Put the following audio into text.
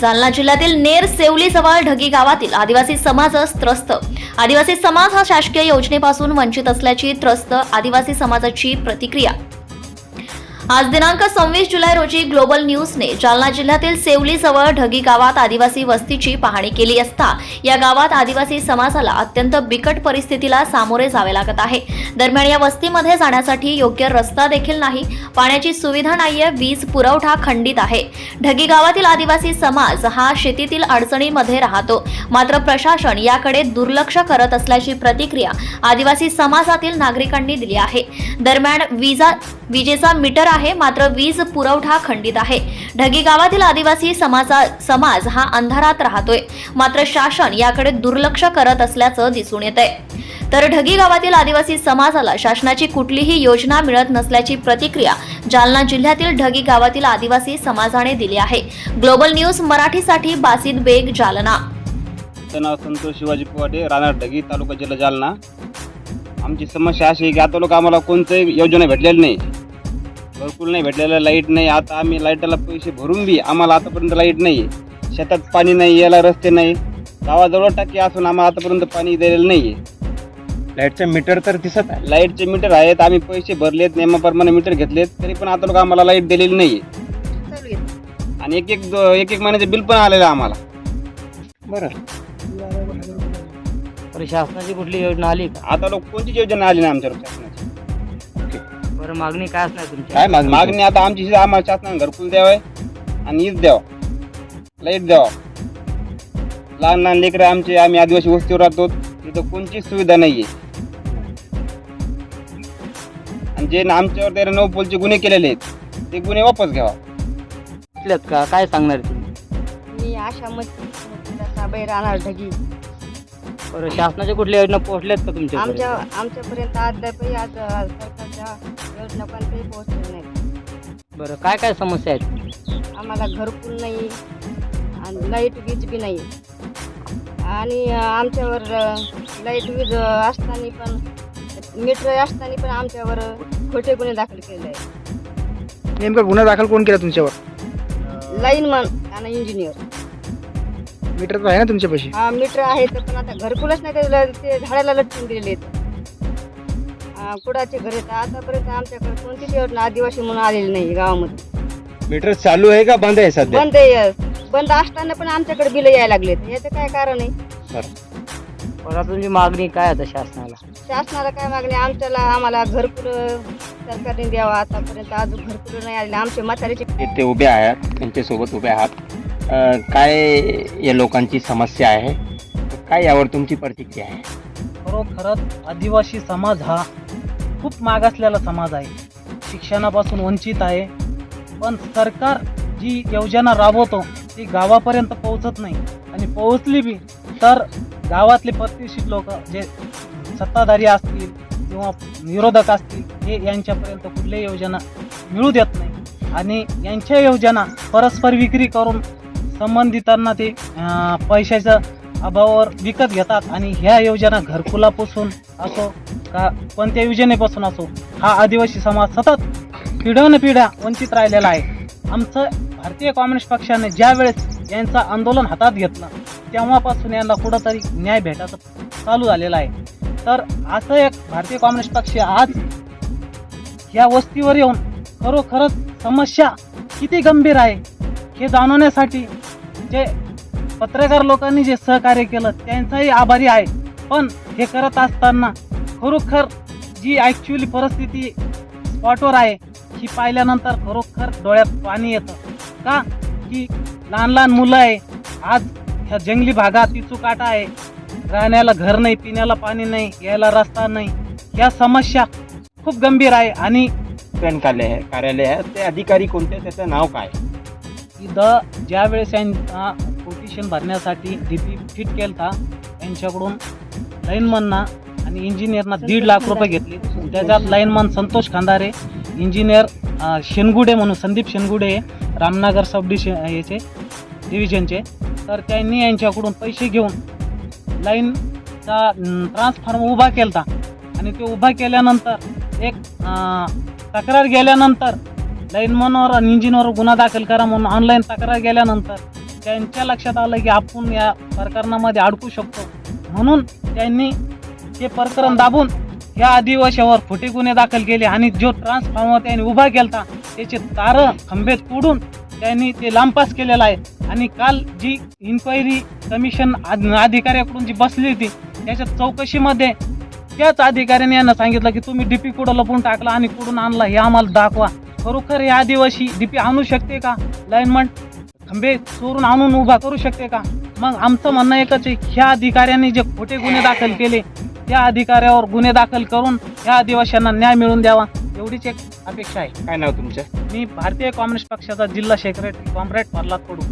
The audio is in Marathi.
जालना जिल्ह्यातील नेर सेवली जवळ ढगी गावातील आदिवासी समाज त्रस्त. आदिवासी समाज हा शासकीय योजनेपासून वंचित असल्याची त्रस्त आदिवासी समाजाची प्रतिक्रिया. आज दिनांक सव्वीस जुलै रोजी ग्लोबल न्यूजने जालना जिल्ह्यातील सेवली जवळ ढगी गावात आदिवासी वस्तीची पाहणी केली असता या गावात आदिवासी समाजाला अत्यंत बिकट परिस्थितीला सामोरे जावे लागत आहे. दरम्यान या वस्तीमध्ये जाण्यासाठी योग्य रस्ता देखील नाही पाण्याची सुविधा नाहीये वीज पुरवठा खंडित आहे. ढगी गावातील आदिवासी समाज हा शेतीतील अडचणीमध्ये राहतो. मात्र प्रशासन याकडे दुर्लक्ष करत असल्याची प्रतिक्रिया आदिवासी समाजातील नागरिकांनी दिली आहे. दरम्यान विजा विजेचा मीटर आहे मात्र वीज पुरवठा खंडित आहे. ढगी गावातील आदिवासी समाजा समाज हा अंधारात राहतोय. मात्र शासन याकडे दुर्लक्ष करत असल्याचं दिसून येत आहे तर ढगी गावातील आदिवासी समाजाला शासनाची कुठलीही योजना मिळत नसल्याची प्रतिक्रिया जालना जिल्ह्यातील ढगी गावातील आदिवासी समाजाने दिली आहे. ग्लोबल न्यूज मराठीसाठी बासित बेग जालना. नाव संतोष शिवाजी पोवाटे राहणार ढगी तालुका जिल्हा जालना. आमची समस्या अशी आहे की आता लोक आम्हाला कोणत्याही योजना भेटलेली नाही. घरकुल नाही भेटलेलं लाइट नाही. आता आम्ही लाईटाला पैसे भरून बी आम्हाला आतापर्यंत लाइट नाही आहे शेतात पाणी नाही यायला रस्ते नाही. गावाजवळ टाकी असून आम्हाला आतापर्यंत पाणी दिलेलं नाही आहे लाईटचं मीटर तर दिसत आहे. लाईटचे मीटर आहेत. आम्ही पैसे भरलेत नियमाप्रमाणे मीटर घेतलेत. तरी पण आता लोक आम्हाला लाइट दिलेली नाही आहे. आणि एक एक दो- एक एक महिन्याचे बिल पण आलेलं आहे आम्हाला. बरं. बरं शासनाची कुठली योजना आली? का आता लोक कोणतीच योजना आली नाही आमच्यावर? बरं मागणी काय असणार तुमची? काय मागणी मागणी आता आमची आम्हाला शासनाने घरकुल द्यावं आणि ईज द्यावं. लाइट द्यावं. लहान लहान लेकरं आमचे आम्ही आदिवासी वस्तीवर राहतो. तिथं कोणतीच सुविधा नाही आहे आणि जे ना आमच्यावर त्याने नऊ पोलचे गुन्हे केलेले आहेत ते गुन्हे वापस घ्यावा. घेतल्यात का? काय सांगणार तुम्ही? मी आशा मस्ती साबाई राहणार ढगी. बरं शासनाच्या कुठल्या योजना पोहोचल्यात का तुमच्या आमच्या आमच्यापर्यंत अद्यापही आज अ, कोणत्याही पोहोचलेल्या नाहीत बरं काय काय समस्या आहेत? आम्हाला घरकुल नाही आणि लाइट वीज बी नाही. आणि आमच्यावर लाइट वीज असताना पण मीटर असताना पण आमच्यावर खोटे गुन्हे दाखल केलेले आहेत. नेमका गुन्हा दाखल कोण केला तुमच्यावर? लाईनमन आणि इंजिनियर मीटर तर आहे ना तुमच्यापाशी? हा मीटर आहे तर पण आता घरकुलच नाही ते झाडाला लटकून दिलेले आहेत. कुडाचे घर आहेत. आतापर्यंत आमच्याकडे कोणतीच योजना आदिवासी म्हणून आलेली नाही गावामध्ये. मीटर चालू आहे का? बंद आहे सध्या? बंद आहे. बंद असताना पण आमच्याकडे बिल यायला लागलेत याचं काय कारण आहे? तुमची मागणी काय आता शासनाला? शासनाला काय मागणी आमच्याला आम्हाला घरकुल सरकारने द्यावा. आतापर्यंत अजून घरकुल नाही आलेले. आमचे म्हातारीचे ते उभे आहात. त्यांच्यासोबत उभे आहात. अं, काय या लोकांची समस्या आहे? काय यावर तुमची प्रतिक्रिया आहे? खरोखरच आदिवासी समाज हा खूप मागासलेला समाज आहे. शिक्षणापासून वंचित आहे. पण सरकार जी योजना राबवतो ती गावापर्यंत पोहोचत नाही. आणि पोहोचली बी तर गावातले प्रतिष्ठित लोक जे सत्ताधारी असतील किंवा विरोधक असतील हे यांच्यापर्यंत कुठल्याही योजना मिळू देत नाही. आणि यांच्या योजना परस्पर विक्री करून संबंधितांना ते पैशाच्या अभावावर विकत घेतात. आणि ह्या योजना घरकुलापासून असो का कोणत्या योजनेपासून असो हा आदिवासी समाज सतत पिढ्यानपिढ्या वंचित राहिलेला आहे. आमचं भारतीय कम्युनिस्ट पक्षाने ज्या वेळेस यांचं आंदोलन हातात घेतलं तेव्हापासून यांना कुठंतरी न्याय भेटायचं चालू झालेला आहे. तर असं एक भारतीय कम्युनिस्ट पक्ष आज या वस्तीवर येऊन खरोखरच समस्या किती गंभीर आहे हे जाणवण्यासाठी जे पत्रकार लोकांनी जे सहकार्य केलं त्यांचाही आभारी आहे. पण हे करत असताना खरोखर जी ॲक्च्युली परिस्थिती स्पॉटवर आहे ही पाहिल्यानंतर खरोखर डोळ्यात पाणी येतं. का? की लहान लहान मुलं आहे आज ह्या जंगली भागात इचुकाटा आहे. राहण्याला घर नाही पिण्याला पाणी नाही यायला रस्ता नाही. या समस्या खूप गंभीर आहे आणि कार्यालय कार्यालय आहे ते अधिकारी कोणते त्याचं नाव काय? इथं ज्या वेळेस यांना कोटेशन भरण्यासाठी डी पी फिट केलता यांच्याकडून लाईनमनना आणि इंजिनियरना दीड लाख रुपये घेतले. त्याच्यात लाईनमन संतोष खांदारे इंजिनियर शेनगुडे म्हणून संदीप शेनगुडे रामनगर सब डिशन याचे डिव्हिजनचे तर त्यांनी यांच्याकडून पैसे घेऊन लाईनचा ट्रान्सफॉर्म उभा केला आणि ते उभा केल्यानंतर एक तक्रार गेल्यानंतर लाईनमनवर आणि इंजिनवर गुन्हा दाखल करा म्हणून ऑनलाईन तक्रार गेल्यानंतर त्यांच्या लक्षात आलं की आपण या प्रकरणामध्ये अडकू शकतो. म्हणून त्यांनी ते प्रकरण दाबून या आदिवासीवर खोटे गुन्हे दाखल केले आणि जो ट्रान्सफॉर्मर त्यांनी उभा केला त्याचे तार खंबे तोडून त्यांनी ते लांबपास केलेला आहे. आणि काल जी इन्क्वायरी कमिशन अधिकाऱ्याकडून जी बसली होती त्याच्या चौकशीमध्ये त्याच अधिकाऱ्याने यांना सांगितलं की तुम्ही डीपी कुठं लपून टाकला आणि कुठून आणला हे आम्हाला दाखवा. खरोखर हे आदिवासी डीपी आणू शकते का? लाईनमन खंबे चोरून आणून उभा करू शकते का? मग आमचं म्हणणं एकच आहे ह्या अधिकाऱ्यांनी जे खोटे गुन्हे दाखल केले त्या अधिकाऱ्यावर गुन्हे दाखल करून ह्या आदिवासींना न्याय मिळवून द्यावा एवढीच एक अपेक्षा आहे. काय नाव तुमचं? मी भारतीय कम्युनिस्ट पक्षाचा जिल्हा सेक्रेटरी कॉम्रेड प्रल्हाद कडू